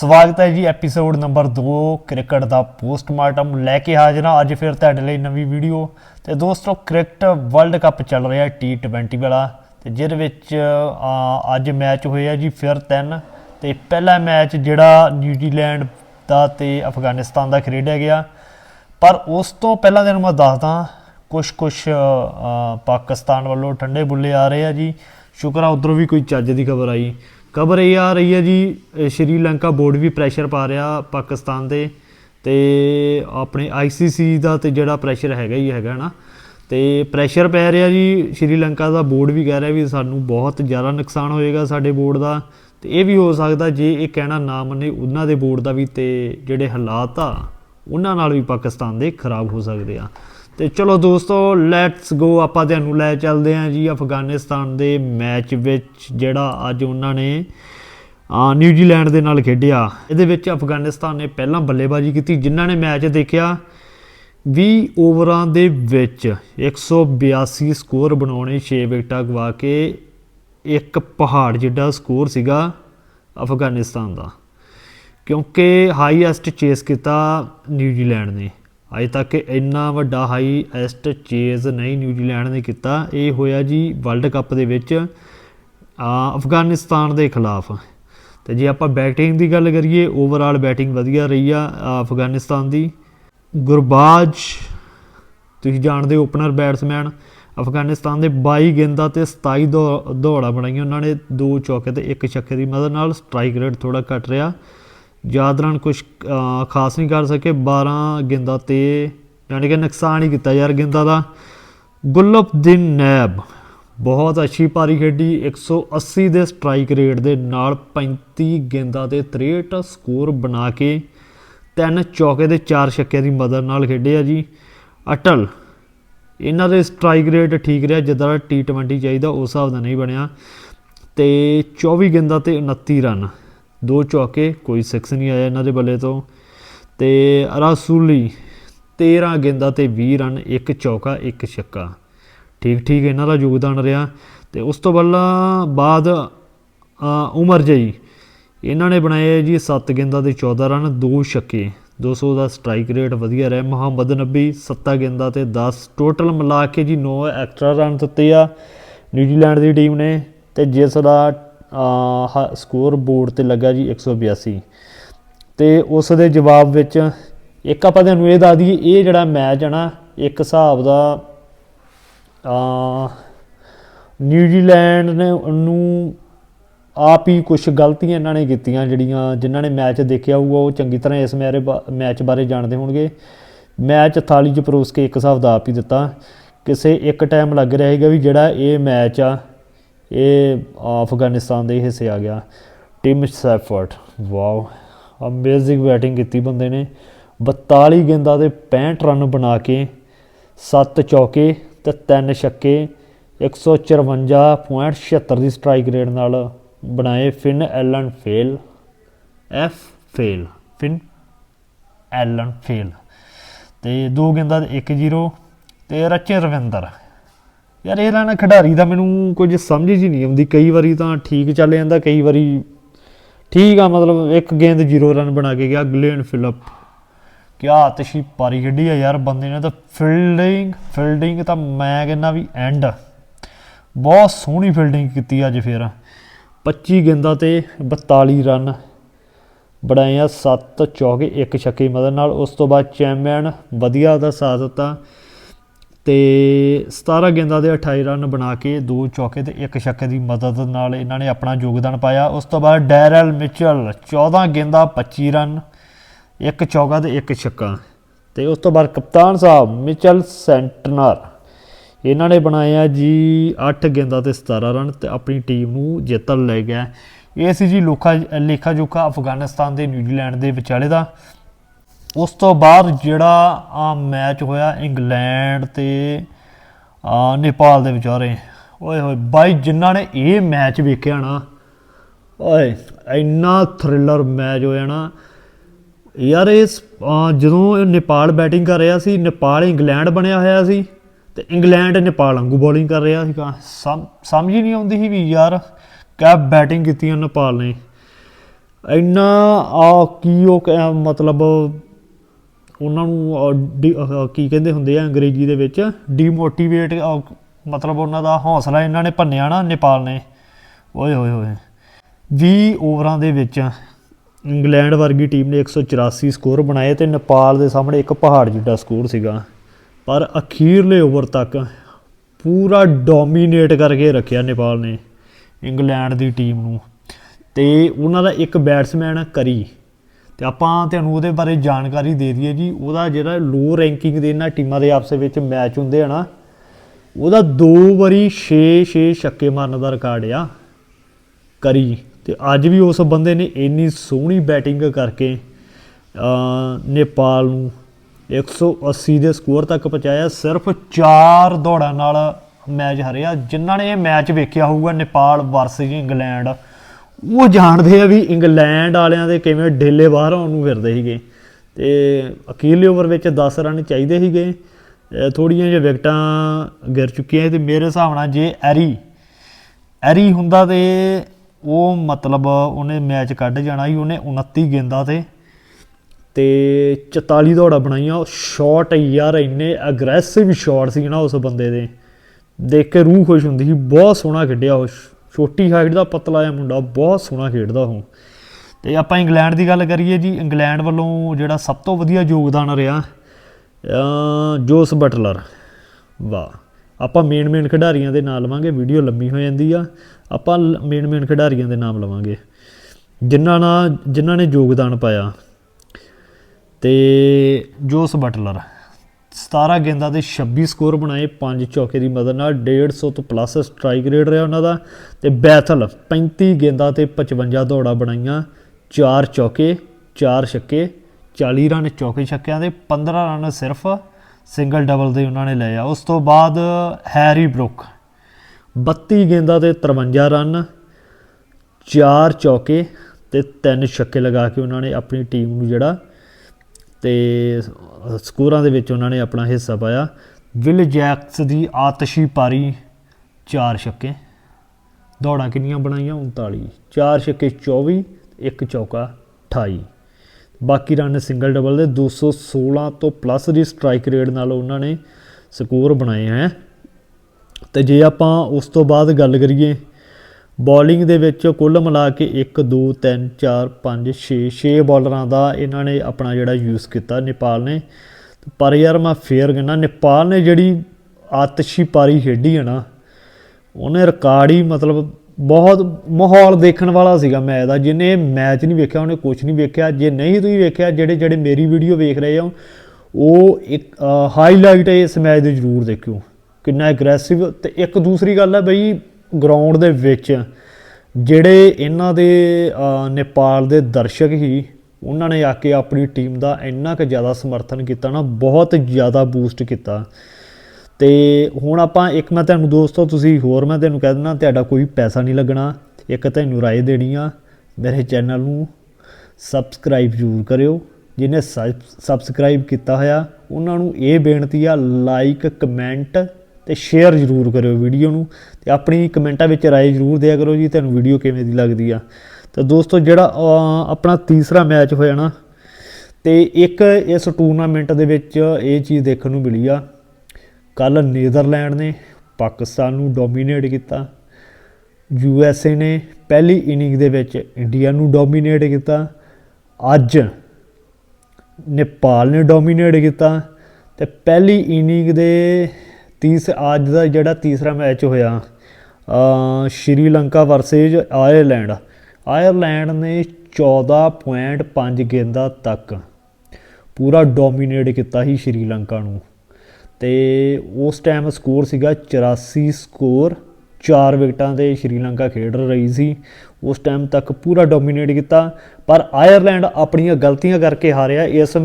ਸਵਾਗਤ ਹੈ ਜੀ ਐਪੀਸੋਡ ਨੰਬਰ 2 ਕ੍ਰਿਕਟ ਦਾ ਪੋਸਟਮਾਰਟਮ ਲੈ ਕੇ ਹਾਜ਼ਰ ਹਾਂ। ਅੱਜ ਫਿਰ ਤੁਹਾਡੇ ਲਈ ਨਵੀਂ ਵੀਡੀਓ। ਤੇ ਦੋਸਤੋ, ਕ੍ਰਿਕਟ ਵਰਲਡ ਕੱਪ ਚੱਲ ਰਿਹਾ T20 ਵਾਲਾ। ਤੇ ਜਿਹਦੇ ਵਿੱਚ ਅੱਜ ਮੈਚ ਹੋਇਆ ਜੀ ਫਿਰ ਤਿੰਨ। ਤੇ ਪਹਿਲਾ ਮੈਚ ਜਿਹੜਾ ਨਿਊਜ਼ੀਲੈਂਡ ਦਾ ਤੇ ਅਫਗਾਨਿਸਤਾਨ ਦਾ ਖੇਡਿਆ ਗਿਆ। ਪਰ ਉਸ ਤੋਂ ਪਹਿਲਾਂ ਤੁਹਾਨੂੰ ਮੈਂ ਦੱਸਦਾ ਕੁਝ ਕੁਝ ਪਾਕਿਸਤਾਨ ਵੱਲੋਂ ਠੰਡੇ ਬੁੱਲੇ ਆ ਰਹੇ ਆ ਜੀ। ਸ਼ੁਕਰ ਆ, ਉਧਰੋਂ ਵੀ ਕੋਈ ਚੱਜ ਦੀ ਖਬਰ ਆਈ। ਖਬਰ ਇਹ ਆ ਰਹੀ ਹੈ ਜੀ ਸ਼੍ਰੀਲੰਕਾ ਬੋਰਡ ਵੀ ਪ੍ਰੈਸ਼ਰ ਪਾ ਰਿਹਾ ਪਾਕਿਸਤਾਨ ਦੇ ਤੇ ਆਪਣੇ ਆਈਸੀਸੀ ਦਾ ਤੇ ਜਿਹੜਾ ਪ੍ਰੈਸ਼ਰ ਹੈਗਾ ਹੀ ਹੈਗਾ ਨਾ, ਤੇ ਪ੍ਰੈਸ਼ਰ ਪੈ ਰਿਹਾ ਜੀ ਸ਼੍ਰੀਲੰਕਾ ਦਾ ਬੋਰਡ ਵੀ ਕਹਿ ਰਿਹਾ ਵੀ ਸਾਨੂੰ ਬਹੁਤ ਜ਼ਿਆਦਾ ਨੁਕਸਾਨ ਹੋਏਗਾ ਸਾਡੇ ਬੋਰਡ ਦਾ, ਤੇ ਇਹ ਵੀ ਹੋ ਸਕਦਾ ਜੇ ਇਹ ਕਹਿਣਾ ਨਾ ਮੰਨੇ ਉਹਨਾਂ ਦੇ ਬੋਰਡ ਦਾ ਵੀ ਤੇ ਜਿਹੜੇ ਹਾਲਾਤ ਆ, ਉਹਨਾਂ ਨਾਲ ਵੀ ਪਾਕਿਸਤਾਨ ਦੇ ਖਰਾਬ ਹੋ ਸਕਦੇ ਆ। ਤੇ ਚਲੋ ਦੋਸਤੋ ਲੈਟਸ ਗੋ ਆਪਾਂ ਤੁਹਾਨੂੰ ਲੈ ਚੱਲਦੇ ਹਾਂ ਜੀ ਅਫਗਾਨਿਸਤਾਨ ਦੇ ਮੈਚ ਵਿੱਚ, ਜਿਹੜਾ ਅੱਜ ਉਹਨਾਂ ਨੇ, ਆ ਨਿਊਜ਼ੀਲੈਂਡ ਦੇ ਨਾਲ ਖੇਡਿਆ। ਇਹਦੇ ਵਿੱਚ ਅਫਗਾਨਿਸਤਾਨ ਨੇ ਪਹਿਲਾਂ ਬੱਲੇਬਾਜ਼ੀ ਕੀਤੀ, ਜਿਨ੍ਹਾਂ ਨੇ ਮੈਚ ਦੇਖਿਆ 20 ਓਵਰਾਂ ਦੇ ਵਿੱਚ 182 ਸਕੋਰ ਬਣਾਉਣੇ 6 ਵਿਕਟਾਂ ਗਵਾ ਕੇ ਇੱਕ ਪਹਾੜ ਜਿੱਡਾ ਸਕੋਰ ਸੀਗਾ ਅਫਗਾਨਿਸਤਾਨ ਦਾ। ਕਿਉਂਕਿ ਹਾਈਐਸਟ ਚੇਸ ਕੀਤਾ ਨਿਊਜ਼ੀਲੈਂਡ ਨੇ। ਅਜੇ ਤੱਕ ਇੰਨਾ ਵੱਡਾ ਹਾਈਐਸਟ ਚੇਜ਼ ਨਹੀਂ ਨਿਊਜ਼ੀਲੈਂਡ ਨੇ ਕੀਤਾ। ਇਹ ਹੋਇਆ ਜੀ ਵਰਲਡ ਕੱਪ ਦੇ ਵਿੱਚ ਅਫਗਾਨਿਸਤਾਨ ਦੇ ਖਿਲਾਫ। ਤੇ ਜੇ ਆਪਾਂ ਬੈਟਿੰਗ ਦੀ ਗੱਲ ਕਰੀਏ ਓਵਰਆਲ ਬੈਟਿੰਗ ਵਧੀਆ ਰਹੀ ਆ ਅਫਗਾਨਿਸਤਾਨ ਦੀ। ਗੁਰਬਾਜ, ਤੁਸੀਂ ਜਾਣਦੇ ਓਪਨਰ ਬੈਟਸਮੈਨ ਅਫਗਾਨਿਸਤਾਨ ਦੇ 22 ਗੇਂਦਾਂ ਤੇ 27 ਦੌ- ਦੌੜਾਂ ਬਣਾਈਆਂ ਉਹਨਾਂ ਨੇ। ਦੋ ਚੌਕੇ ਤੇ ਇੱਕ ਛੱਕੇ ਦੀ ਮਦਦ ਨਾਲ ਸਟ੍ਰਾਈਕ ਰੇਟ ਥੋੜਾ ਘਟ ਰਿਹਾ। ਯਾਦ ਰਨ ਕੁਝ ਖਾਸ ਨਹੀਂ ਕਰ ਸਕੇ। 12 ਗੇਂਦਾਂ ਤੇ, ਯਾਨੀ ਕਿ ਨੁਕਸਾਨ ਹੀ ਕੀਤਾ ਯਾਰ ਗੇਂਦਾਂ ਦਾ। ਗੁਲਬਦੀਨ ਨੈਬ, ਬਹੁਤ ਅੱਛੀ ਪਾਰੀ ਖੇਡੀ। 180 ਦੇ ਸਟ੍ਰਾਈਕ ਰੇਟ ਦੇ ਨਾਲ 35 ਗੇਂਦਾਂ ਤੇ 63 ਸਕੋਰ ਬਣਾ ਕੇ ਤਿੰਨ ਚੌਕੇ ਦੇ ਚਾਰ ਛੱਕਿਆਂ ਦੀ ਮਦਦ ਨਾਲ ਖੇਡਿਆ ਜੀ। ਅਟਲ, ਇਹਨਾਂ ਦੇ ਸਟ੍ਰਾਈਕ ਰੇਟ ਠੀਕ ਰਿਹਾ, ਜਿੱਦਾਂ ਦਾ T20 ਚਾਹੀਦਾ, ਉਸ ਹਿਸਾਬ ਦਾ ਨਹੀਂ ਬਣਿਆ। ਤੇ 24 ਗੇਂਦਾਂ ਤੇ 29 ਰਨ ਦੋ ਚੌਕੇ, ਕੋਈ ਸਿਕਸ ਨਹੀਂ ਆਇਆ ਇਹਨਾਂ ਦੇ ਬੱਲੇ ਤੋਂ। ਤੇ ਰਾਸੂਲੀ 13 ਗੇਂਦਾਂ ਤੇ 20 ਰਨ, ਇੱਕ ਚੌਕਾ, ਇੱਕ ਛੱਕਾ। ਠੀਕ ਠੀਕ, ਇਹਨਾਂ ਦਾ ਯੋਗਦਾਨ ਰਿਹਾ। ਤੇ ਉਸ ਤੋਂ ਬੱਲਾ ਬਾਅਦ ਉਮਰ ਜਈ। ਇਹਨਾਂ ਨੇ ਬਣਾਏ ਜੀ 7 ਗੇਂਦਾਂ ਦੇ 14 ਰਨ, ਦੋ ਛੱਕੇ। 200 ਦਾ ਸਟ੍ਰਾਈਕ ਰੇਟ ਵਧੀਆ ਰਿਹਾ। ਮੁਹੰਮਦ ਨਬੀ 7 ਗੇਂਦਾਂ ਤੇ 10 ਟੋਟਲ ਮਿਲਾ ਕੇ ਜੀ 9 ਐਕਸਟਰਾ ਰਨ ਦਿੱਤੇ ਆ। ਨਿਊਜ਼ੀਲੈਂਡ ਦੀ ਟੀਮ ਨੇ। ਤੇ ਜਿਸ ਦਾ ਸਕੋਰ ਬੋਰਡ ਤੇ ਲੱਗਾ ਜੀ 182 ਤੇ ਉਸ ਦੇ ਜਵਾਬ ਵਿੱਚ ਇੱਕ ਆਪਾਂ ਤੁਹਾਨੂੰ ਇਹ ਦੱਸ ਦਈਏ, ਇਹ ਜਿਹੜਾ ਮੈਚ ਹੈ ਨਾ, ਇੱਕ ਹਿਸਾਬ ਦਾ, ਆ, ਨਿਊਜ਼ੀਲੈਂਡ ਨੇ ਨੂੰ ਆਪ ਹੀ ਕੁਝ ਗਲਤੀਆਂ ਇਹਨਾਂ ਨੇ ਕੀਤੀਆਂ, ਜਿਹੜੀਆਂ ਜਿਨ੍ਹਾਂ ਨੇ ਮੈਚ ਦੇਖਿਆ ਹੋਊਗਾ, ਉਹ ਚੰਗੀ ਤਰ੍ਹਾਂ ਇਸ ਮੇਰੇ ਮੈਚ ਬਾਰੇ ਜਾਣਦੇ ਹੋਣਗੇ। ਮੈਚ ਥਾਲੀ 'ਚ ਪਰੋਸ ਕੇ ਇੱਕ ਹਿਸਾਬ ਦਾ ਆਪ ਹੀ ਦਿੱਤਾ। ਕਿਸੇ ਇੱਕ ਟਾਈਮ ਲੱਗ ਰਿਹਾ ਹੈਗਾ ਵੀ ਜਿਹੜਾ ਇਹ ਮੈਚ ਆ ਇਹ ਅਫਗਾਨਿਸਤਾਨ ਦੇ ਹਿੱਸੇ ਆ ਗਿਆ। Tim Seifert wow amazing batting ਕੀਤੀ ਬੰਦੇ ਨੇ। 42 ਗੇਂਦਾਂ ਦੇ 65 ਰਨ ਬਣਾ ਕੇ 7 ਚੌਕੇ ਤੇ 3 ਛੱਕੇ 154.76 ਦੀ ਸਟ੍ਰਾਈਕ ਰੇਟ ਨਾਲ ਬਣਾਏ Finn Allen fail, F fail, Finn Allen fail. ਤੇ ਦੋ ਗੇਂਦਾਂ ਦੇ 1-0 ਤੇ ਰਚੇ ਰਵਿੰਦਰ। ਯਾਰ ਇਹ ਨਾ ਖਿਡਾਰੀ ਦਾ ਮੈਨੂੰ ਕੁਝ ਸਮਝ ਹੀ ਨਹੀਂ ਆਉਂਦੀ। ਕਈ ਵਾਰੀ ਤਾਂ ਠੀਕ ਚੱਲ ਜਾਂਦਾ, ਕਈ ਵਾਰੀ ਠੀਕ ਆ, ਮਤਲਬ ਇੱਕ ਗੇਂਦ 0 ਰਨ ਬਣਾ ਕੇ ਗਿਆ ਗਲੇਨ ਫਿਲਿਪ ਕਿਆ ਆਤਸ਼ੀ ਪਾਰੀ ਖੇਡੀ ਆ ਯਾਰ ਬੰਦੇ ਨੇ ਤਾਂ ਫੀਲਡਿੰਗ ਫੀਲਡਿੰਗ ਤਾਂ ਮੈਂ ਕਹਿੰਦਾ ਵੀ ਐਂਡ ਬਹੁਤ ਸੋਹਣੀ ਫੀਲਡਿੰਗ ਕੀਤੀ ਅੱਜ ਫੇਰ। 25 ਗੇਂਦਾਂ ਤੇ 42 ਰਨ ਬਣਾਏ ਆ 7 ਚੌਕੇ, ਇੱਕ ਛੱਕੇ ਦੀ ਮਦਦ ਨਾਲ। ਉਸ ਤੋਂ ਬਾਅਦ ਚੈਂਪੀਅਨ ਵਧੀਆ ਦਾ ਸਾਥ ਦਿੱਤਾ। ਤੇ 17 ਗੇਂਦਾਂ ਦੇ 28 ਰਨ ਬਣਾ ਕੇ ਦੋ ਚੌਕੇ ਤੇ ਇੱਕ ਛੱਕੇ ਦੀ ਮਦਦ ਨਾਲ ਇਹਨਾਂ ਨੇ ਆਪਣਾ ਯੋਗਦਾਨ ਪਾਇਆ। ਉਸ ਤੋਂ ਬਾਅਦ ਡੈਰਲ ਮਿਚਲ 14 ਗੇਂਦਾਂ 25 ਰਨ, ਇੱਕ ਚੌਕਾ ਤੇ ਇੱਕ ਛੱਕਾ। ਤੇ ਉਸ ਤੋਂ ਬਾਅਦ ਕਪਤਾਨ ਸਾਹਿਬ ਮਿਚਲ ਸੈਂਟਨਰ। ਇਹਨਾਂ ਨੇ ਬਣਾਇਆ ਜੀ 8 ਗੇਂਦਾਂ ਤੇ 17 ਰਨ ਤੇ ਆਪਣੀ ਟੀਮ ਨੂੰ ਜਿੱਤਣ ਲੈ ਗਿਆ। ਇਹ ਸੀ ਜੀ ਲੋਕਾ ਲੇਖਾ ਜੋਖਾ ਅਫਗਾਨਿਸਤਾਨ ਦੇ ਨਿਊਜ਼ੀਲੈਂਡ ਦੇ ਵਿਚਾਲੇ ਦਾ। ਉਸ ਤੋਂ ਬਾਅਦ ਜਿਹੜਾ ਆ ਮੈਚ ਹੋਇਆ ਇੰਗਲੈਂਡ ਤੇ, ਆ ਨੇਪਾਲ ਦੇ ਵਿਚਾਰੇ। ਓਏ ਹੋਏ, ਬਾਈ ਜਿਨ੍ਹਾਂ ਨੇ ਇਹ ਮੈਚ ਵੇਖਿਆ ਨਾ, ਓਏ, ਇੰਨਾ ਥ੍ਰਿਲਰ ਮੈਚ ਹੋਇਆ ਨਾ। ਯਾਰ ਇਹ ਸ- ਜਦੋਂ ਇਹ ਨੇਪਾਲ ਬੈਟਿੰਗ ਕਰ ਰਿਹਾ ਸੀ, ਨੇਪਾਲ ਇੰਗਲੈਂਡ ਬਣਿਆ ਹੋਇਆ ਸੀ ਤੇ ਇੰਗਲੈਂਡ ਨੇਪਾਲ ਵਾਂਗੂ ਬੋਲਿੰਗ ਕਰ ਰਿਹਾ ਸੀਗਾ। ਸਮਝ ਹੀ ਨਹੀਂ ਆਉਂਦੀ ਸੀ ਵੀ ਯਾਰ ਕਿਆ ਬੈਟਿੰਗ ਕੀਤੀ ਨੇਪਾਲ ਨੇ। ਇੰਨਾ ਆ ਕੀ ਉਹ ਕਹਿ- ਮਤਲਬ ਉਹਨਾਂ ਨੂੰ ਅਹ, ਕੀ ਕਹਿੰਦੇ ਹੁੰਦੇ ਆ ਅੰਗਰੇਜ਼ੀ ਦੇ ਵਿੱਚ? ਡੀਮੋਟੀਵੇਟ ਮਤਲਬ ਉਹਨਾਂ ਦਾ ਹੌਸਲਾ ਇਹਨਾਂ ਨੇ ਭੰਨਿਆ ਨਾ ਨੇਪਾਲ ਨੇ। ਓਏ ਹੋਏ ਹੋਏ 20 ਓਵਰਾਂ ਦੇ ਵਿੱਚ ਇੰਗਲੈਂਡ ਵਰਗੀ ਟੀਮ ਨੇ 184 ਸਕੋਰ ਬਣਾਏ ਤੇ ਨੇਪਾਲ ਦੇ ਸਾਹਮਣੇ ਇੱਕ ਪਹਾੜ ਜਿੱਡਾ ਸਕੋਰ ਸੀਗਾ। ਪਰ ਅਖੀਰਲੇ ਓਵਰ ਤੱਕ ਪੂਰਾ ਡੋਮੀਨੇਟ ਕਰਕੇ ਰੱਖਿਆ ਨੇਪਾਲ ਨੇ ਇੰਗਲੈਂਡ ਦੀ ਟੀਮ ਨੂੰ। ਤੇ ਉਹਨਾਂ ਦਾ ਇੱਕ ਬੈਟਸਮੈਨ ਕਰੀ। ਤੇ ਆਪਾਂ ਤੁਹਾਨੂੰ ਉਹਦੇ ਬਾਰੇ ਜਾਣਕਾਰੀ ਦੇ ਦਈਏ ਜੀ, ਉਹਦਾ ਜਿਹੜਾ ਲੋ ਰੈਂਕਿੰਗ ਦੇ ਇਹਨਾਂ ਟੀਮਾਂ ਦੇ ਆਪਸ ਵਿੱਚ ਮੈਚ ਹੁੰਦੇ ਆ ਨਾ, ਉਹਦਾ ਦੋ ਵਾਰੀ 6-6 ਛੱਕੇ ਮਾਰਨ ਦਾ ਰਿਕਾਰਡ ਆ ਕਰੀ। ਤੇ ਅੱਜ ਵੀ ਉਸ ਬੰਦੇ ਨੇ ਇੰਨੀ ਸੋਹਣੀ ਬੈਟਿੰਗ ਕਰਕੇ ਨੇਪਾਲ ਨੂੰ 180 ਦੇ ਸਕੋਰ ਤੱਕ ਪਹੁੰਚਾਇਆ, ਸਿਰਫ 4 ਦੌੜਾਂ ਨਾਲ ਮੈਚ ਹਰਿਆ। ਜਿਨ੍ਹਾਂ ਨੇ ਇਹ ਮੈਚ ਵੇਖਿਆ ਹੋਊਗਾ, ਨੇਪਾਲ ਵਰਸਸ ਇੰਗਲੈਂਡ। ਉਹ ਜਾਣਦੇ ਆ ਵੀ ਇੰਗਲੈਂਡ ਵਾਲਿਆਂ ਦੇ ਕਿਵੇਂ ਢੇਲੇ ਬਾਹਰ ਆਉਣ ਨੂੰ ਫਿਰਦੇ ਸੀਗੇ। ਤੇ ਅਕੀਲੇ ਓਵਰ ਵਿੱਚ 10 ਰਨ ਚਾਹੀਦੇ ਸੀਗੇ। ਥੋੜੀਆਂ ਜਿਹੀਆਂ ਵਿਕਟਾਂ ਗਿਰ ਚੁੱਕੀਆਂ ਸੀ ਤੇ ਮੇਰੇ ਹਿਸਾਬ ਨਾਲ ਜੇ ਐਰੀ ਐਰੀ ਹੁੰਦਾ ਤੇ ਉਹ ਮਤਲਬ ਉਹਨੇ ਮੈਚ ਕੱਢ ਜਾਣਾ ਸੀ, ਉਹਨੇ 29 ਗੇਂਦਾਂ ਤੇ। ਤੇ 44 ਦੌੜਾਂ ਬਣਾਈਆਂ ਸ਼ਾਟ ਯਾਰ, ਇੰਨੇ ਅਗਰੈਸਿਵ ਸ਼ਾਟ ਸੀ ਨਾ ਉਸ ਬੰਦੇ ਦੇ। ਦੇਖ ਕੇ ਰੂਹ ਖੁਸ਼ ਹੁੰਦੀ ਸੀ, ਬਹੁਤ ਸੋਹਣਾ ਖੇਡਿਆ ਉਹ ਛੋਟੀ ਹਾਈਟ ਦਾ ਪਤਲਾ ਜਿਹਾ ਮੁੰਡਾ, ਬਹੁਤ ਸੋਹਣਾ ਖੇਡਦਾ ਉਹ। ਤੇ ਆਪਾਂ ਇੰਗਲੈਂਡ ਦੀ ਗੱਲ ਕਰੀਏ ਜੀ, ਇੰਗਲੈਂਡ ਵੱਲੋਂ ਜਿਹੜਾ ਸਭ ਤੋਂ ਵਧੀਆ ਯੋਗਦਾਨ ਰਿਹਾ ਜੋਸ ਬਟਲਰ। ਵਾਹ, ਆਪਾਂ ਮੇਨ ਮੇਨ ਖਿਡਾਰੀਆਂ ਦੇ ਨਾਮ ਲਵਾਂਗੇ ਵੀਡੀਓ ਲੰਮੀ ਹੋ ਜਾਂਦੀ ਆ। ਆਪਾਂ ਮੇਨ ਮੇਨ ਖਿਡਾਰੀਆਂ ਦੇ ਨਾਮ ਲਵਾਂਗੇ। ਜਿਨ੍ਹਾਂ ਨਾਲ, ਜਿਨ੍ਹਾਂ ਨੇ ਯੋਗਦਾਨ ਪਾਇਆ। ਤੇ ਜੋਸ ਬਟਲਰ। 17 ਗੇਂਦਾਂ ਦੇ 26 ਸਕੋਰ ਬਣਾਏ, ਪੰਜ ਚੌਕੇ ਦੀ ਮਦਦ ਨਾਲ 150 ਤੋਂ ਪਲੱਸ ਸਟ੍ਰਾਈਕ ਰੇਟ ਰਿਹਾ ਉਹਨਾਂ ਦਾ ਤੇ ਬੈਥਲ 35 ਗੇਂਦਾਂ ਤੇ 55 ਦੌੜਾਂ ਬਣਾਈਆਂ, ਚਾਰ ਚੌਕੇ, ਚਾਰ ਛੱਕੇ 40 ਰਨ ਚੌਕੇ ਛੱਕਿਆਂ ਦੇ 15 ਰਨ ਸਿਰਫ ਸਿੰਗਲ ਡਬਲ ਦੇ ਉਹਨਾਂ ਨੇ ਲਏ ਆ। ਉਸ ਤੋਂ ਬਾਅਦ ਹੈਰੀ ਬਰੁੱਕ 32 ਗੇਂਦਾਂ ਤੇ 53 ਰਨ, ਚਾਰ ਚੌਕੇ ਤੇ ਤਿੰਨ ਛੱਕੇ ਲਗਾ ਕੇ ਉਹਨਾਂ ਨੇ ਆਪਣੀ ਟੀਮ ਨੂੰ ਜਿਹੜਾ ਤੇ ਸਕੋਰਾਂ ਦੇ ਵਿੱਚ ਉਹਨਾਂ ਨੇ ਆਪਣਾ ਹਿੱਸਾ ਪਾਇਆ। ਵਿਲ ਜੈਕਸ ਦੀ ਆਤਸ਼ੀ ਪਾਰੀ 4 ਛੱਕੇ। ਦੌੜਾਂ ਕਿੰਨੀਆਂ ਬਣਾਈਆਂ? 39 4 ਛੱਕੇ 24 ਇੱਕ ਚੌਕਾ 28 ਬਾਕੀ ਰਨ ਸਿੰਗਲ ਡਬਲ ਦੇ 216 ਤੋਂ ਪਲੱਸ ਦੀ ਸਟ੍ਰਾਈਕ ਰੇਟ ਨਾਲ ਉਹਨਾਂ ਨੇ ਸਕੋਰ ਬਣਾਏ ਹੈ। ਤੇ ਜੇ ਆਪਾਂ ਉਸ ਤੋਂ ਬਾਅਦ ਗੱਲ ਕਰੀਏ ਬੋਲਿੰਗ ਦੇ ਵਿੱਚ ਕੁੱਲ ਮਿਲਾ ਕੇ 1 2 3 4 5 6 6 ਬੋਲਰਾਂ ਦਾ ਇਹਨਾਂ ਨੇ ਆਪਣਾ ਜਿਹੜਾ ਯੂਜ਼ ਕੀਤਾ ਨੇਪਾਲ ਨੇ। ਪਰ ਯਾਰ ਮੈਂ ਫੇਰ ਕਹਿੰਦਾ, ਨੇਪਾਲ ਨੇ ਜਿਹੜੀ ਆਤਸ਼ੀ ਪਾਰੀ ਖੇਡੀ ਹੈ ਨਾ, ਉਹਨੇ ਰਿਕਾਰਡ ਹੀ ਮਤਲਬ ਬਹੁਤ ਮਾਹੌਲ ਦੇਖਣ ਵਾਲਾ ਸੀਗਾ ਮੈਚ ਦਾ ਜਿਹਨੇ ਮੈਚ ਨਹੀਂ ਵੇਖਿਆ, ਉਹਨੇ ਕੁਝ ਨਹੀਂ ਵੇਖਿਆ। ਜੇ ਨਹੀਂ ਤੁਸੀਂ ਵੇਖਿਆ, ਜਿਹੜੇ ਜਿਹੜੇ ਮੇਰੀ ਵੀਡੀਓ ਵੇਖ ਰਹੇ ਹੋ, ਉਹ ਇੱਕ ਹਾਈਲਾਈਟ ਇਸ ਮੈਚ ਦੇ ਜ਼ਰੂਰ ਦੇਖਿਓ। ਕਿੰਨਾ ਐਗਰੈਸਿਵ ਤੇ ਇੱਕ ਦੂਸਰੀ ਗੱਲ ਹੈ ਬਈ ਗਰਾਊਂਡ ਦੇ ਵਿੱਚ ਜਿਹੜੇ ਇਹਨਾਂ ਦੇ ਨੇਪਾਲ ਦੇ ਦਰਸ਼ਕ ਹੀ ਉਹਨਾਂ ਨੇ ਆ ਕੇ ਆਪਣੀ ਟੀਮ ਦਾ ਇੰਨਾ ਕੁ ਜ਼ਿਆਦਾ ਸਮਰਥਨ ਕੀਤਾ ਨਾ, ਬਹੁਤ ਜ਼ਿਆਦਾ ਬੂਸਟ ਕੀਤਾ। ਤੇ ਹੁਣ ਆਪਾਂ ਇੱਕ ਮੈਂ ਤੁਹਾਨੂੰ ਦੋਸਤੋ, ਤੁਸੀਂ ਹੋਰ ਮੈਂ ਤੁਹਾਨੂੰ ਕਹਿ ਦਿੰਦਾ, ਤੁਹਾਡਾ ਕੋਈ ਪੈਸਾ ਨਹੀਂ ਲੱਗਣਾ। ਇੱਕ ਤੁਹਾਨੂੰ ਰਾਏ ਦੇਣੀ ਆ ਮੇਰੇ ਚੈਨਲ ਨੂੰ। ਸਬਸਕ੍ਰਾਈਬ ਜ਼ਰੂਰ ਕਰਿਓ। ਜਿਹਨੇ ਸਬਸਕ੍ਰਾਈਬ ਕੀਤਾ ਹੋਇਆ, ਉਹਨਾਂ ਨੂੰ ਇਹ ਬੇਨਤੀ ਆ ਲਾਈਕ ਕਮੈਂਟ ਤੇ ਸ਼ੇਅਰ ਜ਼ਰੂਰ ਕਰਿਓ ਵੀਡੀਓ ਨੂੰ ਤੇ ਆਪਣੀ ਕਮੈਂਟਾਂ ਵਿੱਚ ਰਾਏ ਜ਼ਰੂਰ ਦਿਆ ਕਰੋ ਜੀ ਤੁਹਾਨੂੰ ਵੀਡੀਓ ਕਿਵੇਂ ਦੀ ਲੱਗਦੀ ਆ। ਤਾਂ ਦੋਸਤੋ ਜਿਹੜਾ ਆਪਣਾ ਤੀਸਰਾ ਮੈਚ ਹੋਇਆ ਨਾ, ਤੇ ਇੱਕ ਇਸ ਟੂਰਨਾਮੈਂਟ ਦੇ ਵਿੱਚ ਇਹ ਚੀਜ਼ ਦੇਖਣ ਨੂੰ ਮਿਲੀ ਆ। ਕੱਲ ਨੀਦਰਲੈਂਡ ਨੇ ਪਾਕਿਸਤਾਨ ਨੂੰ ਡੋਮੀਨੇਟ ਕੀਤਾ। ਯੂ ਐਸ ਏ ਨੇ ਪਹਿਲੀ ਇਨਿੰਗ ਦੇ ਵਿੱਚ ਇੰਡੀਆ ਨੂੰ ਡੋਮੀਨੇਟ ਕੀਤਾ। ਅੱਜ ਨੇਪਾਲ ਨੇ ਡੋਮੀਨੇਟ ਕੀਤਾ। ਤੇ ਪਹਿਲੀ ਇਨਿੰਗ ਦੇ ਤੀਸ, ਅੱਜ ਦਾ ਜਿਹੜਾ ਤੀਸਰਾ ਮੈਚ ਹੋਇਆ ਸ਼੍ਰੀਲੰਕਾ ਵਰਸੇਜ ਆਇਰਲੈਂਡ। ਆਇਰਲੈਂਡ ਨੇ 14.5 ਗੇਂਦਾਂ ਤੱਕ ਪੂਰਾ ਡੋਮੀਨੇਟ ਕੀਤਾ ਸੀ ਸ਼੍ਰੀਲੰਕਾ ਨੂੰ। ਤੇ ਉਸ ਟਾਈਮ ਸਕੋਰ ਸੀਗਾ 84 ਸਕੋਰ 4 ਵਿਕਟਾਂ 'ਤੇ ਸ਼੍ਰੀਲੰਕਾ ਖੇਡ ਰਹੀ ਸੀ। ਉਸ ਟਾਈਮ ਤੱਕ ਪੂਰਾ ਡੋਮੀਨੇਟ ਕੀਤਾ, ਪਰ ਆਇਰਲੈਂਡ ਆਪਣੀਆਂ ਗਲਤੀਆਂ ਕਰਕੇ ਹਾਰਿਆ। ਇਸ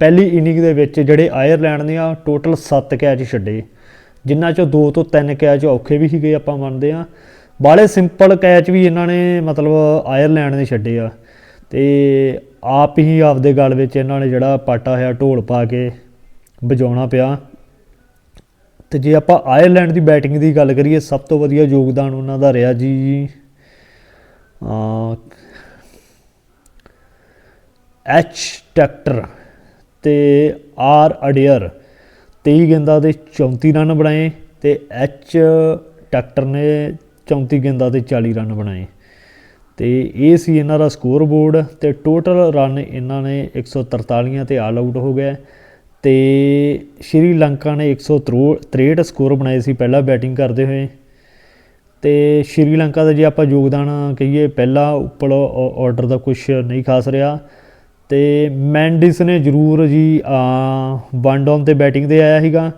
ਪਹਿਲੀ ਇਨਿੰਗ ਦੇ ਵਿੱਚ ਜਿਹੜੇ ਆਇਰਲੈਂਡ ਨੇ ਆ, ਟੋਟਲ 7 ਕੈਚ ਛੱਡੇ। ਜਿਨ੍ਹਾਂ ਚੋਂ ਦੋ ਤੋਂ ਤਿੰਨ ਕੈਚ ਔਖੇ ਵੀ ਸੀਗੇ ਆਪਾਂ ਮੰਨਦੇ ਆ ਬਾਲੇ ਸਿੰਪਲ ਕੈਚ ਵੀ ਇਹਨਾਂ ਨੇ ਮਤਲਬ ਆਇਰਲੈਂਡ ਨੇ ਛੱਡੇ ਆ। ਤੇ ਆਪ ਹੀ ਆਪਦੇ ਗਲ ਵਿੱਚ ਇਹਨਾਂ ਨੇ ਜਿਹੜਾ ਪਾਟਾ ਹੋਇਆ ਢੋਲ ਪਾ ਕੇ ਵਜਾਉਣਾ ਪਿਆ। ਤੇ ਜੇ ਆਪਾਂ ਆਇਰਲੈਂਡ ਦੀ ਬੈਟਿੰਗ ਦੀ ਗੱਲ ਕਰੀਏ, ਸਭ ਤੋਂ ਵਧੀਆ ਯੋਗਦਾਨ ਉਹਨਾਂ ਦਾ ਰਿਹਾ ਜੀ। ਅ ਐਚ ਟੈਕਟਰ ਤੇ ਆਰ ਅਡੇਅਰ 23 ਗੇਂਦਾਂ ਦੇ 34 ਰਨ ਬਣਾਏ ਤੇ ਐਚ ਟੈਕਟਰ ਨੇ 34 ਗੇਂਦਾਂ 'ਤੇ 40 ਰਨ ਬਣਾਏ। ਤੇ ਇਹ ਸੀ ਇਹਨਾਂ ਦਾ ਸਕੋਰ ਬੋਰਡ ਤੇ ਟੋਟਲ ਰਨ ਇਹਨਾਂ ਨੇ 143 ਤੇ ਆਲ ਆਊਟ ਹੋ ਗਏ ਤੇ ਸ਼੍ਰੀਲੰਕਾ ਨੇ 163 ਸਕੋਰ ਬਣਾਏ ਸੀ ਪਹਿਲਾਂ ਬੈਟਿੰਗ ਕਰਦੇ ਹੋਏ। ਤੇ ਸ਼੍ਰੀਲੰਕਾ ਦਾ ਜੇ ਆਪਾਂ ਯੋਗਦਾਨ ਕਹੀਏ, ਪਹਿਲਾ ਉੱਪਰ ਆਰਡਰ ਦਾ ਕੁਝ ਨਹੀਂ ਖਾਸ ਰਿਹਾ। ਤੇ ਮੈਂਡਿਸ ਨੇ ਜ਼ਰੂਰ ਜੀ ਵਨ ਡਾਊਨ ਤੇ ਬੈਟਿੰਗ ਤੇ ਆਇਆ ਸੀਗਾ।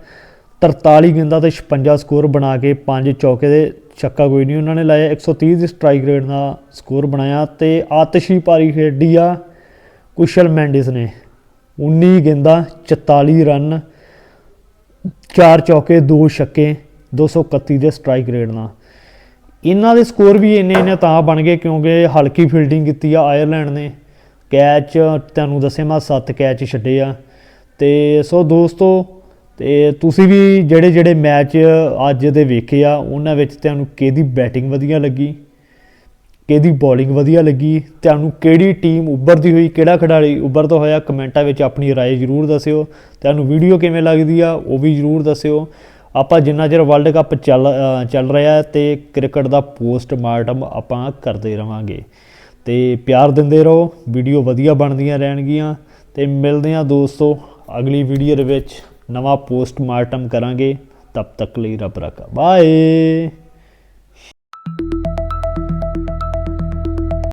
43 ਗੇਂਦਾਂ ਤੇ 56 ਸਕੋਰ ਬਣਾ ਕੇ ਪੰਜ ਚੌਕੇ ਦੇ ਛੱਕਾ ਕੋਈ ਨਹੀਂ ਉਹਨਾਂ ਨੇ ਲਾਇਆ। 130 ਦੀ ਸਟ੍ਰਾਈਕ ਰੇਟ ਦਾ ਸਕੋਰ ਬਣਾਇਆ ਤੇ ਆਤਸ਼ੀ ਪਾਰੀ ਖੇਡੀ ਆ ਕੁਸ਼ਲ ਮੈਂਡਿਸ ਨੇ। 19 ਗੇਂਦਾਂ 44 ਰਨ ਚਾਰ ਚੌਕੇ, ਦੋ ਛੱਕੇ 231 ਦੇ ਸਟ੍ਰਾਈਕ ਰੇਟ ਨਾਲ। ਇਹਨਾਂ ਦੇ ਸਕੋਰ ਵੀ ਇੰਨੇ ਇੰਨੇ ਤਾਂ ਬਣ ਗਏ ਕਿਉਂਕਿ ਹਲਕੀ ਫੀਲਡਿੰਗ ਕੀਤੀ ਆ ਆਇਰਲੈਂਡ ਨੇ। ਕੈਚ ਤੁਹਾਨੂੰ ਦੱਸਿਆ ਮੈਂ 7 ਕੈਚ ਛੱਡੇ ਆ ਤੇ ਸੋ ਦੋਸਤੋ ਤੇ ਤੁਸੀਂ ਵੀ ਜਿਹੜੇ ਜਿਹੜੇ ਮੈਚ ਅੱਜ ਦੇ ਵੇਖੇ ਆ ਉਹਨਾਂ ਵਿੱਚ ਤੁਹਾਨੂੰ ਕਿਹਦੀ ਬੈਟਿੰਗ ਵਧੀਆ ਲੱਗੀ ਕਿਹਦੀ ਬੋਲਿੰਗ ਵਧੀਆ ਲੱਗੀ ਤੁਹਾਨੂੰ ਕਿਹੜੀ ਟੀਮ ਉੱਭਰਦੀ ਹੋਈ ਕਿਹੜਾ ਖਿਡਾਰੀ ਉੱਭਰਦਾ ਹੋਇਆ ਕਮੈਂਟਾਂ ਵਿੱਚ ਆਪਣੀ رائے ਜ਼ਰੂਰ ਦੱਸਿਓ ਤੁਹਾਨੂੰ ਵੀਡੀਓ ਕਿਵੇਂ ਲੱਗਦੀ ਆ ਉਹ ਵੀ ਜ਼ਰੂਰ ਦੱਸਿਓ ਆਪਾਂ ਜਿੰਨਾ ਚਿਰ ਵਰਲਡ ਕੱਪ ਚੱਲ ਅ, ਚੱਲ ਰਿਹਾ ਹੈ ਤੇ ਕ੍ਰਿਕਟ ਦਾ ਪੋਸਟਮਾਰਟਮ ਆਪਾਂ ਕਰਦੇ ਰਵਾਂਗੇ ਤੇ ਪਿਆਰ ਦਿੰਦੇ ਰਹੋ, ਵੀਡੀਓ ਵਧੀਆ ਬਣਦੀਆਂ ਰਹਿਣਗੀਆਂ ਤੇ ਮਿਲਦੇ ਹਾਂ ਦੋਸਤੋ ਅਗਲੀ ਵੀਡੀਓ ਦੇ ਵਿੱਚ ਨਵਾਂ ਪੋਸਟਮਾਰਟਮ ਕਰਾਂਗੇ, ਤਬ ਤੱਕ ਲਈ ਰੱਬ ਰੱਖਾ। ਬਾਏ